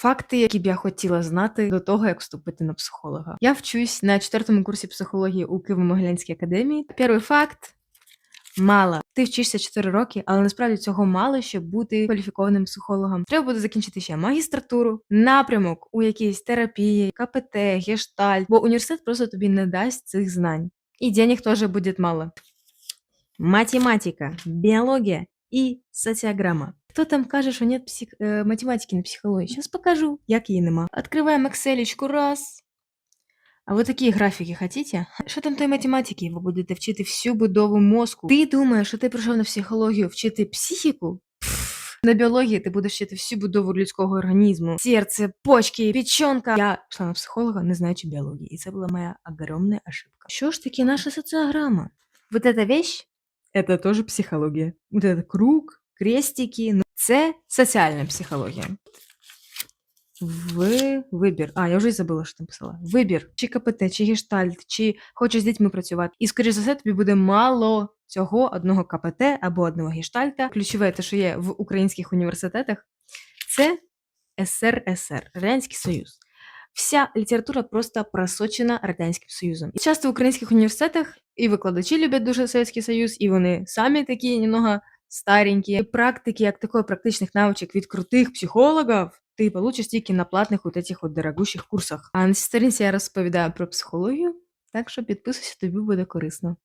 Факти, які б я хотіла знати до того, як вступити на психолога. Я вчусь на четвертому курсі психології у Києво-Могилянській академії. Перший факт. Мало. Ти вчишся 4 роки, але насправді цього мало, щоб бути кваліфікованим психологом. Треба буде закінчити ще магістратуру, напрямок у якійсь терапії, КПТ, гештальт, бо університет просто тобі не дасть цих знань. І денег теж буде мало. Математика, биология и социограмма. Кто там каже, що нет псих... е, математики на психології? Сейчас покажу, як її нема. Открываем Excel раз. А ви такі графіки хотите? Що там тої математики? Ви будете вчити всю будову мозку. Ти думаєш, що ти прийшов на психологію вчити психіку? Пф, На біології ти будеш вчити всю будову людського організму. Серце, почки, печенка. Я йшла на психолога, не знаючи біології. І це була моя огромна ошибка. Що ж таке наша соціограма? Вот эта вещь это тоже психология. Вот этот круг, крестики. ну, Це соціальна психологія. В вибір. А, я вже забула, що там писала. Вибір, чи КПТ, чи гештальт, чи хочеш з дітьми працювати. І, скоріш за все, тобі буде мало цього одного КПТ або одного гештальта. Ключове, те, що є в українських університетах, це СРСР, Радянський Союз. Вся література просто просочена Радянським Союзом. І часто в українських університетах і викладачі люблять дуже Совєтський Союз, і вони самі такі немного старенькі. І практики, як такої практичних навичок від крутих психологів, ти получиш тільки на платних от этих от дорогущих курсах. А на сторінці я розповідаю про психологію, так що підписуйся, тобі буде корисно.